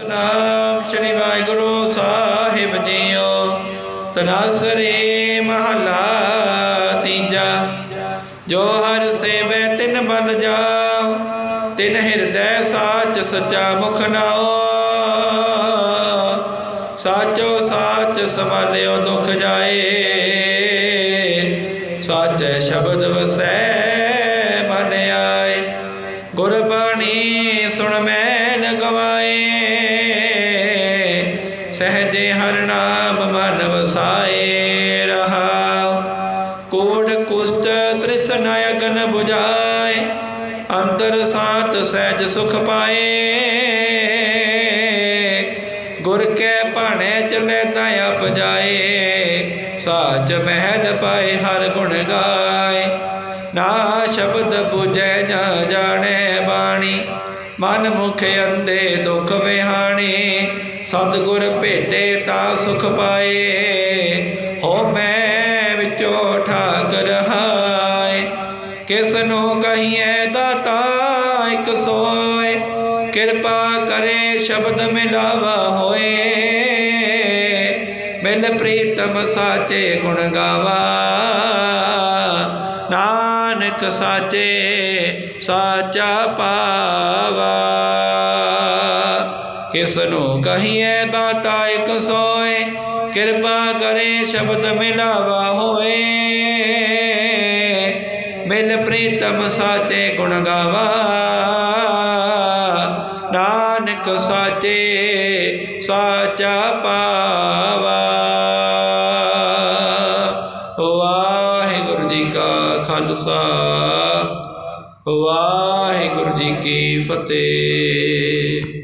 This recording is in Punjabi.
ਨਾਮ ਸ਼੍ਰੀ ਵਾਹਿਗੁਰੂ ਸਾਹਿਬ ਜੀਓ। ਤਨਾਸਰੇ ਮਹਲਾ ਤੀਜਾ। ਜੋ ਹਰ ਸੇਵੈ ਤਿਨ ਬਲ ਜਾਓ, ਤਿਨ ਹਿਰਦੈ ਸਾਚ ਸਚਾ ਮੁਖ ਨਾਓ। ਸਾਚੋ ਸਾਚ ਸਮਾਲਿਓ ਦੁਖ ਜਾਏ। ਸਾਚੈ ਸ਼ਬਦ ਵਸੈ ਮਨ ਆਏ। ਗੁਰਬਾਣੀ ਸੁਣ ਸਹਜੇ ਹਰ ਨਾਮ ਮਨ ਵਸਾਏ ਰਹਾ ਕੋੜ ਕੁਸਤ ਤ੍ਰਿਸ਼ਨ ਅਗਨ 부ਜਾਏ ਅੰਤਰ ਸਾਤ ਸਹਿਜ ਸੁਖ ਪਾਏ। ਗੁਰ ਕੈ ਭਾਣੇ ਚਲੇ ਤਾ ਆਪ ਜਾਏ। ਸਾਚ ਮਹਿਲ ਪਾਏ ਹਰ ਗੁਣ ਗਾਏ। ਨਾ ਸ਼ਬਦ ਪੁਜੈ ਜਾ ਜਾਣੈ ਬਾਣੀ। ਮਨ ਮੁਖ ਅੰਦੇ ਦੁਖ ਵਿਹਾਣੀ। ਸਤਿਗੁਰ ਭੇਟੇ ਤਾਂ ਸੁਖ ਪਾਏ, ਹੋ ਮੈਂ ਵਿੱਚੋਂ ਠਾਕ ਰਹਾਏ ਕਿਸ ਨੂੰ ਕਹੀਏ ਦਾਤਾ ਇਕ ਸੋਏ, ਕਿਰਪਾ ਕਰੇ ਸ਼ਬਦ ਮਿਲਾਵਾ ਹੋਏ। ਮਿਲ ਪ੍ਰੀਤਮ ਸਾਚੇ ਗੁਣ ਗਾਵਾ। ਨਾਨਕ ਸਾਚੇ ਸਾਚਾ ਪਾਵਾ। ਕਿਸ ਨੂੰ ਕਹੀਏ ਦਾਤਾ ਇਕ ਸੋਏ, ਕਿਰਪਾ ਕਰੇ ਸ਼ਬਦ ਮਿਲਾਵਾ ਹੋਏ। ਮਿਲ ਪ੍ਰੀਤਮ ਸਾਚੇ ਗੁਣ ਗਾਵਾ। ਨਾਨਕ ਸਾਚੇ ਸਾਚਾ ਪਾਵਾ। ਵਾਹਿਗੁਰੂ ਜੀ ਕਾ ਖਾਲਸਾ, ਵਾਹਿਗੁਰੂ ਜੀ ਕੀ ਫਤਿਹ।